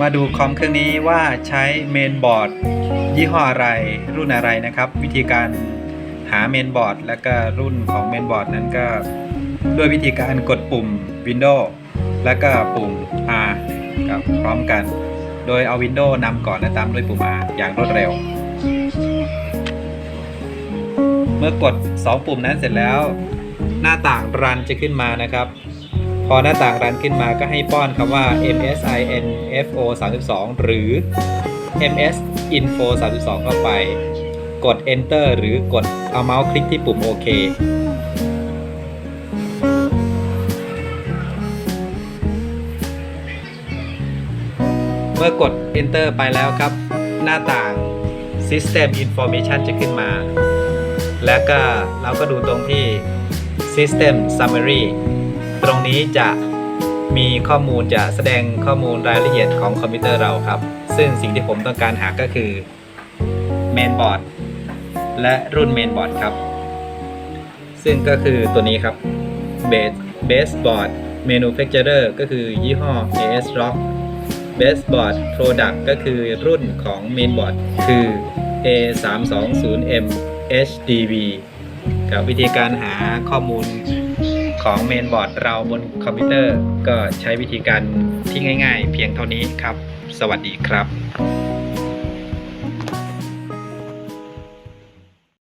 มาดูคอมเครื่องนี้ว่าใช้เมนบอร์ดยี่ห้ออะไรรุ่นอะไรนะครับ วิธีการหาเมนบอร์ดและก็รุ่นของเมนบอร์ดนั้นก็ ด้วยวิธีการกดปุ่ม Windows และก็ปุ่ม R กับพร้อมกัน โดยเอา Windows นำก่อนและตามด้วยปุ่ม R อย่างรวดเร็ว เมื่อกด 2 ปุ่มนั้นเสร็จแล้ว หน้าต่างรันจะขึ้นมานะครับ พอหน้าต่างรันขึ้นมาก็ให้ป้อนคำว่า msinfo 32หรือ ms info 32เข้าไป กด enter หรือกดเอาเมาส์คลิกที่ปุ่มโอเคเมื่อกด enter ไปแล้วครับ หน้าต่าง system information จะขึ้นมา แล้วก็เราก็ดูตรงที่ system summary ตรงนี้จะมีข้อมูลจะแสดงข้อมูลรายละเอียดของคอมพิวเตอร์เราครับ ซึ่งสิ่งที่ผมต้องการหาก็คือ mainboard และรุ่น mainboard ครับ ซึ่งก็คือตัวนี้ครับ base baseboard manufacturer ก็คือยี่ห้อ AS Rock baseboard product ก็คือรุ่นของ mainboard คือ A320M HDV กับวิธีการหาข้อมูลของเมนบอร์ดเราบนคอมพิวเตอร์ก็ใช้วิธีการที่ง่าย ๆ เพียงเท่านี้ครับ สวัสดีครับ